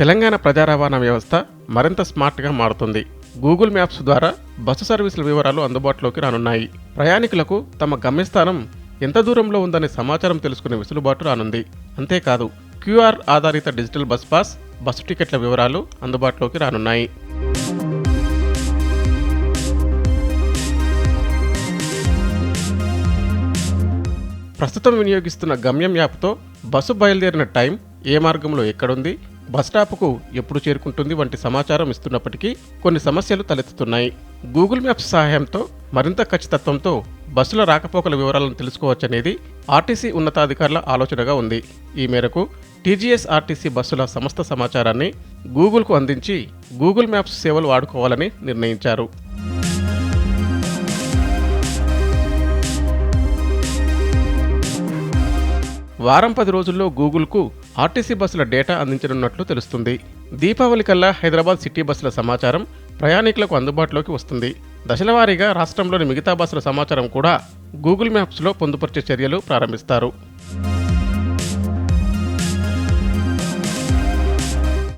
తెలంగాణ ప్రజా రవాణా వ్యవస్థ మరింత స్మార్ట్గా మారుతుంది. గూగుల్ మ్యాప్స్ ద్వారా బస్సు సర్వీసుల వివరాలు అందుబాటులోకి రానున్నాయి. ప్రయాణికులకు తమ గమ్యస్థానం ఎంత దూరంలో ఉందనే సమాచారం తెలుసుకునే వెసులుబాటు రానుంది. అంతేకాదు క్యూఆర్ ఆధారిత డిజిటల్ బస్ పాస్ బస్సు టికెట్ల వివరాలు అందుబాటులోకి రానున్నాయి. ప్రస్తుతం వినియోగిస్తున్న గమ్యం యాప్తో బస్సు బయలుదేరిన టైం ఏ మార్గంలో ఎక్కడుంది? బస్టాప్కు ఎప్పుడు చేరుకుంటుంది వంటి సమాచారం ఇస్తున్నప్పటికీ కొన్ని సమస్యలు తలెత్తుతున్నాయి. గూగుల్ మ్యాప్స్ సహాయంతో మరింత ఖచ్చితత్వంతో బస్సుల రాకపోకల వివరాలను తెలుసుకోవచ్చనేది ఆర్టీసీ ఉన్నతాధికారుల ఆలోచనగా ఉంది. ఈ మేరకు టీజీఎస్ ఆర్టీసీ బస్సుల సమస్త సమాచారాన్ని గూగుల్కు అందించి గూగుల్ మ్యాప్స్ సేవలు వాడుకోవాలని నిర్ణయించారు. వారం పది రోజుల్లో గూగుల్కు ఆర్టీసీ బస్సుల డేటా అందించనున్నట్లు తెలుస్తుంది. దీపావళి కల్లా హైదరాబాద్ సిటీ బస్సుల సమాచారం ప్రయాణికులకు అందుబాటులోకి వస్తుంది. దశలవారీగా రాష్ట్రంలోని మిగతా బస్సుల సమాచారం కూడా గూగుల్ మ్యాప్స్లో పొందుపరిచే చర్యలు ప్రారంభిస్తారు.